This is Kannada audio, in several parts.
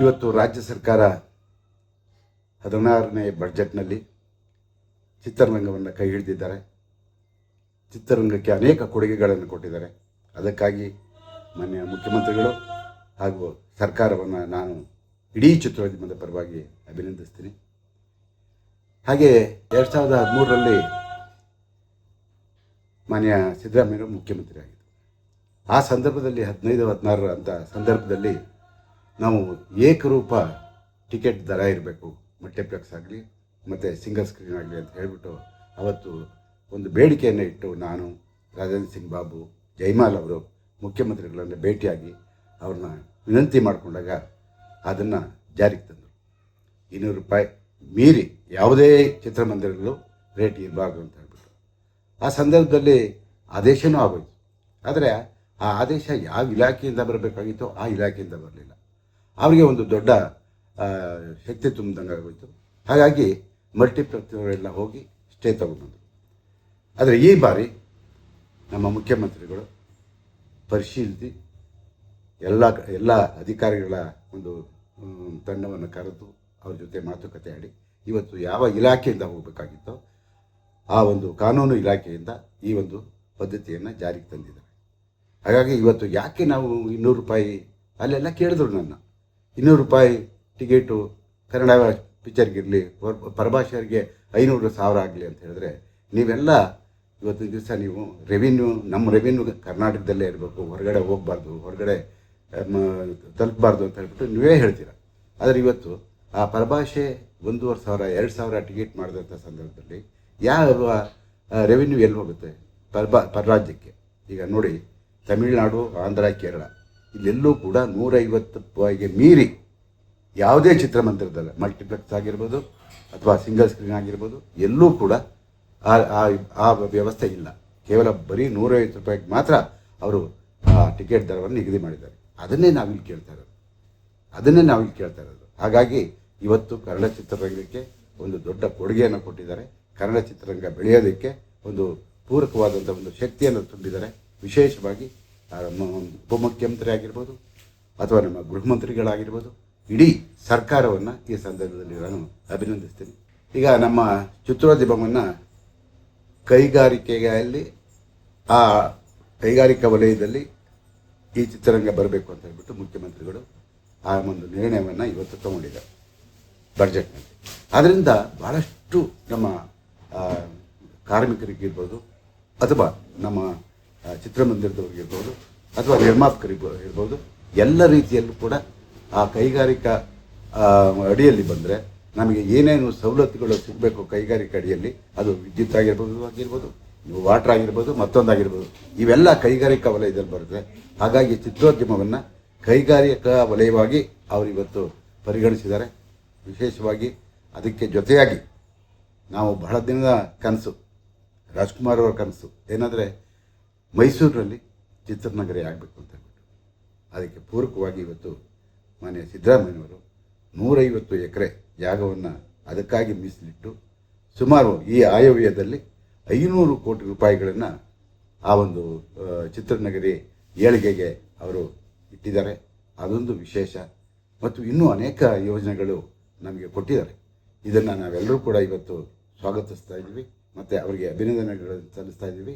ಇವತ್ತು ರಾಜ್ಯ ಸರ್ಕಾರ ಹದಿನಾರನೇ ಬಜೆಟ್ನಲ್ಲಿ ಚಿತ್ರರಂಗವನ್ನು ಕೈ ಹಿಡಿದಿದ್ದಾರೆ. ಚಿತ್ರರಂಗಕ್ಕೆ ಅನೇಕ ಕೊಡುಗೆಗಳನ್ನು ಕೊಟ್ಟಿದ್ದಾರೆ. ಅದಕ್ಕಾಗಿ ಮಾನ್ಯ ಮುಖ್ಯಮಂತ್ರಿಗಳು ಹಾಗೂ ಸರ್ಕಾರವನ್ನು ನಾನು ಇಡೀ ಚಿತ್ರೋದ್ಯಮದ ಪರವಾಗಿ ಅಭಿನಂದಿಸ್ತೀನಿ. ಹಾಗೆ ಎರಡು ಸಾವಿರದ ಹದಿಮೂರರಲ್ಲಿ ಮಾನ್ಯ ಸಿದ್ದರಾಮಯ್ಯ ಮುಖ್ಯಮಂತ್ರಿ ಆಗಿದ್ದರು ಆ ಸಂದರ್ಭದಲ್ಲಿ ಹದಿನೈದು ಹದಿನಾರರ ಅಂತ ಸಂದರ್ಭದಲ್ಲಿ ನಾವು ಏಕರೂಪ ಟಿಕೆಟ್ ದರ ಇರಬೇಕು. ಮಲ್ಟಿಪ್ಲೆಕ್ಸ್ ಆಗಲಿ, ಮತ್ತು ಸಿಂಗಲ್ ಸ್ಕ್ರೀನ್ ಆಗಲಿ ಅಂತ ಹೇಳಿಬಿಟ್ಟು ಅವತ್ತು ಒಂದು ಬೇಡಿಕೆಯನ್ನು ಇಟ್ಟು ನಾನು ರಾಜೇಂದ್ರ ಸಿಂಗ್ ಬಾಬು, ಜೈಮಾಲ್ ಅವರು ಮುಖ್ಯಮಂತ್ರಿಗಳನ್ನು ಭೇಟಿಯಾಗಿ ಅವ್ರನ್ನ ವಿನಂತಿ ಮಾಡಿಕೊಂಡಾಗ ಅದನ್ನು ಜಾರಿಗೆ ತಂದರು. ಇನ್ನೂರು ರೂಪಾಯಿ ಮೀರಿ ಯಾವುದೇ ಚಿತ್ರಮಂದಿರಗಳು ರೇಟ್ ಇರಬಾರ್ದು ಅಂತ ಹೇಳ್ಬಿಟ್ಟು. ಆ ಸಂದರ್ಭದಲ್ಲಿ ಆದೇಶನೂ ಆಗೋಯ್ತು. ಆದರೆ ಆ ಆದೇಶ ಯಾವ ಇಲಾಖೆಯಿಂದ ಬರಬೇಕಾಗಿತ್ತೋ ಆ ಇಲಾಖೆಯಿಂದ ಬರಲಿಲ್ಲ. ಅವರಿಗೆ ಒಂದು ದೊಡ್ಡ ಶಕ್ತಿ ತುಂಬಿದಂಗೆ ಆಗೋಯ್ತು. ಹಾಗಾಗಿ ಮಲ್ಟಿಪ್ಲೆಕ್ಸ್ಗಳೆಲ್ಲ ಹೋಗಿ ಸ್ಟೇ ತಗೊಂಡ್ಬಂದರು. ಆದರೆ ಈ ಬಾರಿ ನಮ್ಮ ಮುಖ್ಯಮಂತ್ರಿಗಳು ಪರಿಶೀಲಿಸಿ ಎಲ್ಲ ಎಲ್ಲ ಅಧಿಕಾರಿಗಳ ಒಂದು ತಂಡವನ್ನು ಕರೆದು ಅವ್ರ ಜೊತೆ ಮಾತುಕತೆ ಆಡಿ ಇವತ್ತು ಯಾವ ಇಲಾಖೆಯಿಂದ ಹೋಗಬೇಕಾಗಿತ್ತೋ ಆ ಒಂದು ಕಾನೂನು ಇಲಾಖೆಯಿಂದ ಈ ಒಂದು ಪದ್ಧತಿಯನ್ನು ಜಾರಿಗೆ ತಂದಿದ್ದಾರೆ. ಹಾಗಾಗಿ ಇವತ್ತು ಯಾಕೆ ನಾವು ಇನ್ನೂರು ರೂಪಾಯಿ ಅಲ್ಲೆಲ್ಲ ಕೇಳಿದ್ರು ನನ್ನ. ಇನ್ನೂರು ರೂಪಾಯಿ ಟಿಕೆಟು ಕನ್ನಡ ಪಿಕ್ಚರ್ಗಿರಲಿ ಪರಭಾಷೆಯರಿಗೆ ಐನೂರು ಸಾವಿರ ಆಗಲಿ ಅಂತ ಹೇಳಿದ್ರೆ ನೀವೆಲ್ಲ ಇವತ್ತಿನ ದಿವಸ ನೀವು ರೆವಿನ್ಯೂ ನಮ್ಮ ರೆವಿನ್ಯೂ ಕರ್ನಾಟಕದಲ್ಲೇ ಇರಬೇಕು, ಹೊರಗಡೆ ಹೋಗಬಾರ್ದು, ಹೊರಗಡೆ ತಲುಪಬಾರ್ದು ಅಂತ ಹೇಳ್ಬಿಟ್ಟು ನೀವೇ ಹೇಳ್ತೀರ. ಆದರೆ ಇವತ್ತು ಆ ಪರಭಾಷೆ ಒಂದೂವರೆ ಸಾವಿರ, ಎರಡು ಸಾವಿರ ಟಿಕೆಟ್ ಮಾಡಿದಂಥ ಸಂದರ್ಭದಲ್ಲಿ ಯಾವ ರೆವಿನ್ಯೂ ಎಲ್ಲಿ ಹೋಗುತ್ತೆ? ಪರಬಾ ಪರರಾಜ್ಯಕ್ಕೆ ಈಗ ನೋಡಿ, ತಮಿಳುನಾಡು, ಆಂಧ್ರ, ಕೇರಳ. ಇಲ್ಲೆಲ್ಲೂ ಕೂಡ ನೂರೈವತ್ತು ರೂಪಾಯಿಗೆ ಮೀರಿ ಯಾವುದೇ ಚಿತ್ರಮಂದಿರದಲ್ಲ ಮಲ್ಟಿಪ್ಲೆಕ್ಸ್ ಆಗಿರ್ಬೋದು ಅಥವಾ ಸಿಂಗಲ್ ಸ್ಕ್ರೀನ್ ಆಗಿರ್ಬೋದು, ಎಲ್ಲೂ ಕೂಡ ಆ ವ್ಯವಸ್ಥೆ ಇಲ್ಲ. ಕೇವಲ ಬರೀ ನೂರೈವತ್ತು ರೂಪಾಯಿಗೆ ಮಾತ್ರ ಅವರು ಆ ಟಿಕೆಟ್ ದರವನ್ನು ನಿಗದಿ ಮಾಡಿದ್ದಾರೆ. ಅದನ್ನೇ ನಾವಿಲ್ಲಿ ಕೇಳ್ತಾ ಇರೋದು. ಅದನ್ನೇ ನಾವಿಲ್ಲಿ ಕೇಳ್ತಾ ಇರೋದು. ಹಾಗಾಗಿ ಇವತ್ತು ಕನ್ನಡ ಚಿತ್ರರಂಗಕ್ಕೆ ಒಂದು ದೊಡ್ಡ ಕೊಡುಗೆಯನ್ನು ಕೊಟ್ಟಿದ್ದಾರೆ. ಕನ್ನಡ ಚಿತ್ರರಂಗ ಬೆಳೆಯೋದಕ್ಕೆ ಒಂದು ಪೂರಕವಾದಂಥ ಒಂದು ಶಕ್ತಿಯನ್ನು ತುಂಬಿದ್ದಾರೆ. ವಿಶೇಷವಾಗಿ ಉಪಮುಖ್ಯಮಂತ್ರಿ ಆಗಿರ್ಬೋದು ಅಥವಾ ನಮ್ಮ ಗೃಹಮಂತ್ರಿಗಳಾಗಿರ್ಬೋದು, ಇಡೀ ಸರ್ಕಾರವನ್ನು ಈ ಸಂದರ್ಭದಲ್ಲಿ ನಾನು ಅಭಿನಂದಿಸ್ತೀನಿ. ಈಗ ನಮ್ಮ ಚಿತ್ರೋದ್ಯಮವನ್ನು ಕೈಗಾರಿಕೆಯಲ್ಲಿ, ಆ ಕೈಗಾರಿಕಾ ವಲಯದಲ್ಲಿ ಈ ಚಿತ್ರರಂಗ ಬರಬೇಕು ಅಂತ ಹೇಳ್ಬಿಟ್ಟು ಮುಖ್ಯಮಂತ್ರಿಗಳು ಆ ಒಂದು ನಿರ್ಣಯವನ್ನು ಇವತ್ತು ತಗೊಂಡಿದ್ದಾರೆ ಬಡ್ಜೆಟ್ನಲ್ಲಿ ಆದ್ದರಿಂದ ಭಾಳಷ್ಟು ನಮ್ಮ ಕಾರ್ಮಿಕರಿಗಿರ್ಬೋದು ಅಥವಾ ನಮ್ಮ ಆ, ಚಿತ್ರಮಂದಿರದವ್ರಿಗಿರ್ಬೋದು ಅಥವಾ ನಿರ್ಮಾಪಕರಿಗೂ ಇರ್ಬೋದು ಎಲ್ಲ ರೀತಿಯಲ್ಲೂ ಕೂಡ ಆ ಕೈಗಾರಿಕಾ ಅಡಿಯಲ್ಲಿ ಬಂದರೆ ನಮಗೆ ಏನೇನು ಸವಲತ್ತುಗಳು ಸಿಗಬೇಕು ಕೈಗಾರಿಕಾ ಅಡಿಯಲ್ಲಿ ಅದು ವಿದ್ಯುತ್ ಆಗಿರ್ಬೋದು ಆಗಿರ್ಬೋದು ವಾಟರ್ ಆಗಿರ್ಬೋದು ಮತ್ತೊಂದಾಗಿರ್ಬೋದು ಇವೆಲ್ಲ ಕೈಗಾರಿಕಾ ವಲಯದಲ್ಲಿ ಬರುತ್ತೆ. ಹಾಗಾಗಿ ಚಿತ್ರೋದ್ಯಮವನ್ನು ಕೈಗಾರಿಕಾ ವಲಯವಾಗಿ ಅವರು ಇವತ್ತು ಪರಿಗಣಿಸಿದ್ದಾರೆ. ವಿಶೇಷವಾಗಿ ಅದಕ್ಕೆ ಜೊತೆಯಾಗಿ ನಾವು ಬಹಳ ದಿನದ ಕನಸು ರಾಜ್ಕುಮಾರ್ ಅವರ ಕನಸು. ಏನಂದರೆ ಮೈಸೂರಿನಲ್ಲಿ ಚಿತ್ರನಗರಿ ಆಗಬೇಕು ಅಂತ ಹೇಳ್ಬಿಟ್ಟು. ಅದಕ್ಕೆ ಪೂರಕವಾಗಿ ಇವತ್ತು ಮಾನ್ಯ ಸಿದ್ದರಾಮಯ್ಯವರು ನೂರೈವತ್ತು ಎಕರೆ ಜಾಗವನ್ನು ಅದಕ್ಕಾಗಿ ಮೀಸಲಿಟ್ಟು ಸುಮಾರು ಈ ಆಯವ್ಯದಲ್ಲಿ ಐನೂರು ಕೋಟಿ ರೂಪಾಯಿಗಳನ್ನು ಆ ಒಂದು ಚಿತ್ರನಗರಿ ಏಳಿಗೆಗೆ ಅವರು ಇಟ್ಟಿದ್ದಾರೆ. ಅದೊಂದು ವಿಶೇಷ. ಮತ್ತು ಇನ್ನೂ ಅನೇಕ ಯೋಜನೆಗಳು ನಮಗೆ ಕೊಟ್ಟಿದ್ದಾರೆ. ಇದನ್ನು ನಾವೆಲ್ಲರೂ ಕೂಡ ಇವತ್ತು ಸ್ವಾಗತಿಸ್ತಾ ಇದ್ದೀವಿ. ಮತ್ತು ಅವರಿಗೆ ಅಭಿನಂದನೆಗಳನ್ನು ಸಲ್ಲಿಸ್ತಾ ಇದ್ದೀವಿ.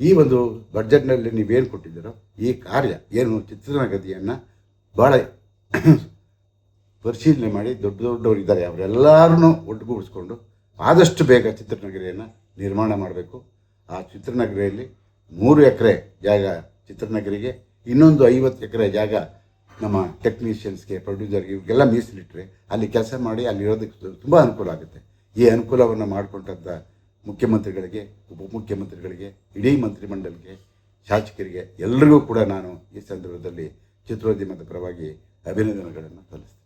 ಈ ಒಂದು ಬಡ್ಜೆಟ್ನಲ್ಲಿ ನೀವೇನು ಕೊಟ್ಟಿದ್ದೀರೋ, ಈ ಕಾರ್ಯ ಏನು ಚಿತ್ರನಗದಿಯನ್ನು ಭಾಳ ಪರಿಶೀಲನೆ ಮಾಡಿ ದೊಡ್ಡ ದೊಡ್ಡವರು ಇದ್ದಾರೆ, ಅವರೆಲ್ಲರನ್ನೂ ಒಟ್ಟುಗೂಡಿಸ್ಕೊಂಡು ಆದಷ್ಟು ಬೇಗ ಚಿತ್ರನಗರಿಯನ್ನು ನಿರ್ಮಾಣ ಮಾಡಬೇಕು. ಆ ಚಿತ್ರನಗರಿಯಲ್ಲಿ ಮೂರು ಎಕರೆ ಜಾಗ ಚಿತ್ರನಗರಿಗೆ, ಇನ್ನೊಂದು ಐವತ್ತು ಎಕರೆ ಜಾಗ ನಮ್ಮ ಟೆಕ್ನಿಷಿಯನ್ಸ್ಗೆ, ಪ್ರೊಡ್ಯೂಸರ್ಗೆ ಇವ್ರಿಗೆಲ್ಲ ಮೀಸಲಿಟ್ಟರೆ ಅಲ್ಲಿ ಕೆಲಸ ಮಾಡಿ ಅಲ್ಲಿರೋದಕ್ಕೆ ತುಂಬ ಅನುಕೂಲ ಆಗುತ್ತೆ. ಈ ಅನುಕೂಲವನ್ನು ಮಾಡಿಕೊಂಡಂಥ ಮುಖ್ಯಮಂತ್ರಿಗಳಿಗೆ ಉಪಮುಖ್ಯಮಂತ್ರಿಗಳಿಗೆ ಇಡೀ ಮಂತ್ರಿಮಂಡಲಕ್ಕೆ ಶಾಸಕರಿಗೆ ಎಲ್ಲರಿಗೂ ಕೂಡ ನಾನು ಈ ಸಂದರ್ಭದಲ್ಲಿ ಚಿತ್ರೋದ್ಯಮದ ಪರವಾಗಿ ಅಭಿನಂದನೆಗಳನ್ನು ಸಲ್ಲಿಸ್ತೇನೆ.